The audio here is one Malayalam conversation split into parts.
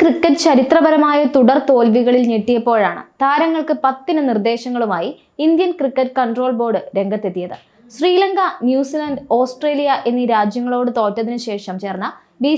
ക്രിക്കറ്റ് ചരിത്രപരമായ തുടർ തോൽവികളിൽ ഞെട്ടിയപ്പോഴാണ് താരങ്ങൾക്ക് പത്തിന് നിർദ്ദേശങ്ങളുമായി ഇന്ത്യൻ ക്രിക്കറ്റ് കൺട്രോൾ ബോർഡ് രംഗത്തെത്തിയത്. ശ്രീലങ്ക ന്യൂസിലൻഡ് ഓസ്ട്രേലിയ എന്നീ രാജ്യങ്ങളോട് തോറ്റതിനു ശേഷം ചേർന്ന ബി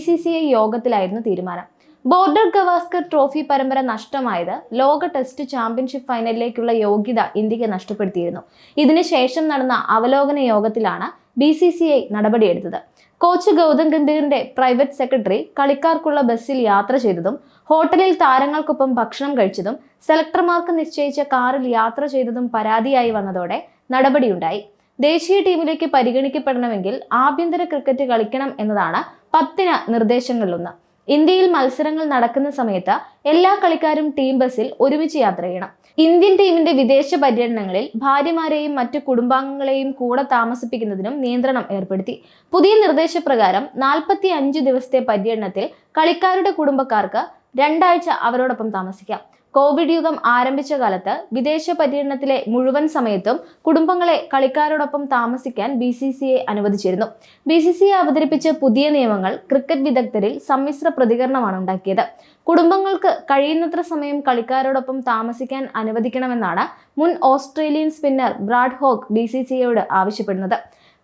യോഗത്തിലായിരുന്നു തീരുമാനം. ബോർഡർ ഗവാസ്കർ ട്രോഫി പരമ്പര നഷ്ടമായത് ലോക ടെസ്റ്റ് ചാമ്പ്യൻഷിപ്പ് ഫൈനലിലേക്കുള്ള യോഗ്യത ഇന്ത്യയ്ക്ക് നഷ്ടപ്പെടുത്തിയിരുന്നു. ഇതിനുശേഷം നടന്ന അവലോകന യോഗത്തിലാണ് ബി സി സി ഐ നടപടിയെടുത്തത്. കോച്ച് ഗൗതം ഗംഭീറിന്റെ പ്രൈവറ്റ് സെക്രട്ടറി കളിക്കാർക്കുള്ള ബസ്സിൽ യാത്ര ചെയ്തതും ഹോട്ടലിൽ താരങ്ങൾക്കൊപ്പം ഭക്ഷണം കഴിച്ചതും സെലക്ടർമാർക്ക് നിശ്ചയിച്ച കാറിൽ യാത്ര ചെയ്തതും പരാതിയായി വന്നതോടെ നടപടിയുണ്ടായി. ദേശീയ ടീമിലേക്ക് പരിഗണിക്കപ്പെടണമെങ്കിൽ ആഭ്യന്തര ക്രിക്കറ്റ് കളിക്കണം എന്നതാണ് പത്തിന് നിർദ്ദേശങ്ങളിലൊന്ന്. ഇന്ത്യയിൽ മത്സരങ്ങൾ നടക്കുന്ന സമയത്ത് എല്ലാ കളിക്കാരും ടീം ബസ്സിൽ ഒരുമിച്ച് യാത്ര ചെയ്യണം. ഇന്ത്യൻ ടീമിന്റെ വിദേശ പര്യടനങ്ങളിൽ ഭാര്യമാരെയും മറ്റു കുടുംബാംഗങ്ങളെയും കൂടെ താമസിപ്പിക്കുന്നതിനും നിയന്ത്രണം ഏർപ്പെടുത്തി. പുതിയ നിർദ്ദേശപ്രകാരം നാൽപ്പത്തി അഞ്ച് ദിവസത്തെ പര്യടനത്തിൽ കളിക്കാരുടെ കുടുംബക്കാർക്ക് രണ്ടാഴ്ച അവരോടൊപ്പം താമസിക്കാം. കോവിഡ് യുഗം ആരംഭിച്ച കാലത്ത് വിദേശ പര്യടനത്തിലെ മുഴുവൻ സമയത്തും കുടുംബങ്ങളെ കളിക്കാരോടൊപ്പം താമസിക്കാൻ ബി സി സി ഐ അനുവദിച്ചിരുന്നു. ബി സി സി ഐ അവതരിപ്പിച്ച പുതിയ നിയമങ്ങൾ ക്രിക്കറ്റ് വിദഗ്ധരിൽ സമ്മിശ്ര പ്രതികരണമാണ് ഉണ്ടാക്കിയത്. കുടുംബങ്ങൾക്ക് കഴിയുന്നത്ര സമയം കളിക്കാരോടൊപ്പം താമസിക്കാൻ അനുവദിക്കണമെന്നാണ് മുൻ Australian spinner Brad Hogg B C C ഐയോട് ആവശ്യപ്പെടുന്നത്.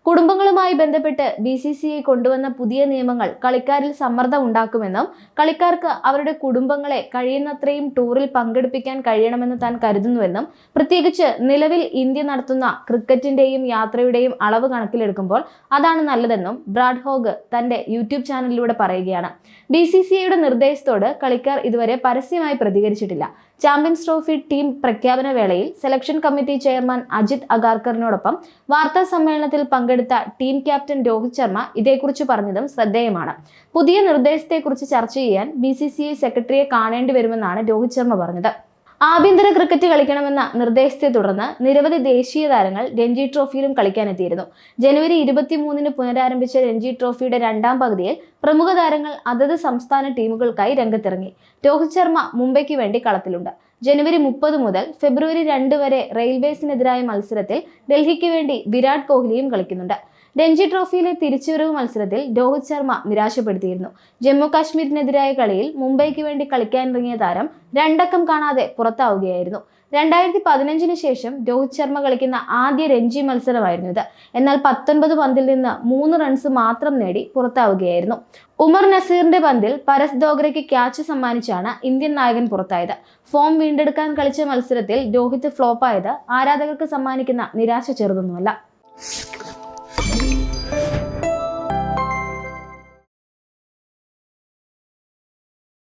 കുടുംബങ്ങളുമായി ബന്ധപ്പെട്ട് ബി സി സി ഐ കൊണ്ടുവന്ന പുതിയ നിയമങ്ങൾ കളിക്കാരിൽ സമ്മർദ്ദം ഉണ്ടാക്കുമെന്നും കളിക്കാർക്ക് അവരുടെ കുടുംബങ്ങളെ കഴിയുന്നത്രയും ടൂറിൽ പങ്കെടുപ്പിക്കാൻ കഴിയണമെന്ന് താൻ കരുതുന്നുവെന്നും പ്രത്യേകിച്ച് നിലവിൽ ഇന്ത്യ നടത്തുന്ന ക്രിക്കറ്റിന്റെയും യാത്രയുടെയും അളവ് കണക്കിലെടുക്കുമ്പോൾ അതാണ് നല്ലതെന്നും ബ്രാഡ് ഹോഗ് തന്റെ യൂട്യൂബ് ചാനലിലൂടെ പറയുകയാണ്. ബി സി സി ഐയുടെ നിർദ്ദേശത്തോട് കളിക്കാർ ഇതുവരെ പരസ്യമായി പ്രതികരിച്ചിട്ടില്ല. ചാമ്പ്യൻസ് ട്രോഫി ടീം പ്രഖ്യാപന വേളയിൽ സെലക്ഷൻ കമ്മിറ്റി ചെയർമാൻ അജിത് അഗാർക്കറിനോടൊപ്പം വാർത്താ സമ്മേളനത്തിൽ പങ്കെടുത്ത ടീം ക്യാപ്റ്റൻ രോഹിത് ശർമ്മ ഇതേക്കുറിച്ച് പറഞ്ഞതും ശ്രദ്ധേയമാണ്. പുതിയ നിർദ്ദേശത്തെക്കുറിച്ച് ചർച്ച ചെയ്യാൻ ബി സെക്രട്ടറിയെ കാണേണ്ടി വരുമെന്നാണ് രോഹിത് ശർമ്മ പറഞ്ഞത്. ആഭ്യന്തര ക്രിക്കറ്റ് കളിക്കണമെന്ന നിർദ്ദേശത്തെ തുടർന്ന് നിരവധി ദേശീയ താരങ്ങൾ രഞ്ജി ട്രോഫിയിലും കളിക്കാനെത്തിയിരുന്നു. ജനുവരി ഇരുപത്തിമൂന്നിന് പുനരാരംഭിച്ച രഞ്ജി ട്രോഫിയുടെ രണ്ടാം പകുതിയിൽ പ്രമുഖ താരങ്ങൾ അതത് സംസ്ഥാന ടീമുകൾക്കായി രംഗത്തിറങ്ങി. രോഹിത് ശർമ്മ മുംബൈക്ക് വേണ്ടി കളത്തിലുണ്ട്. ജനുവരി മുപ്പത് മുതൽ ഫെബ്രുവരി രണ്ട് വരെ റെയിൽവേസിനെതിരായ മത്സരത്തിൽ ഡൽഹിക്ക് വേണ്ടി വിരാട് കോഹ്ലിയും കളിക്കുന്നുണ്ട്. രഞ്ജി ട്രോഫിയിലെ തിരിച്ചുവരവ് മത്സരത്തിൽ രോഹിത് ശർമ്മ നിരാശപ്പെടുത്തിയിരുന്നു. ജമ്മു കാശ്മീരിനെതിരായ കളിയിൽ മുംബൈക്ക് വേണ്ടി കളിക്കാനിറങ്ങിയ താരം രണ്ടക്കം കാണാതെ പുറത്താവുകയായിരുന്നു. രണ്ടായിരത്തി പതിനഞ്ചിന് ശേഷം രോഹിത് ശർമ്മ കളിക്കുന്ന ആദ്യ രഞ്ജി മത്സരമായിരുന്നു ഇത്. എന്നാൽ പത്തൊൻപത് പന്തിൽ നിന്ന് മൂന്ന് റൺസ് മാത്രം നേടി പുറത്താവുകയായിരുന്നു. ഉമർ നസീറിന്റെ പന്തിൽ പരസ് ദോഗ്രയ്ക്ക് ക്യാച്ച് സമ്മാനിച്ചാണ് ഇന്ത്യൻ നായകൻ പുറത്തായത്. ഫോം വീണ്ടെടുക്കാൻ കളിച്ച മത്സരത്തിൽ രോഹിത് ഫ്ലോപ്പായത് ആരാധകർക്ക് സമ്മാനിക്കുന്ന നിരാശ ചെറുതൊന്നുമല്ല.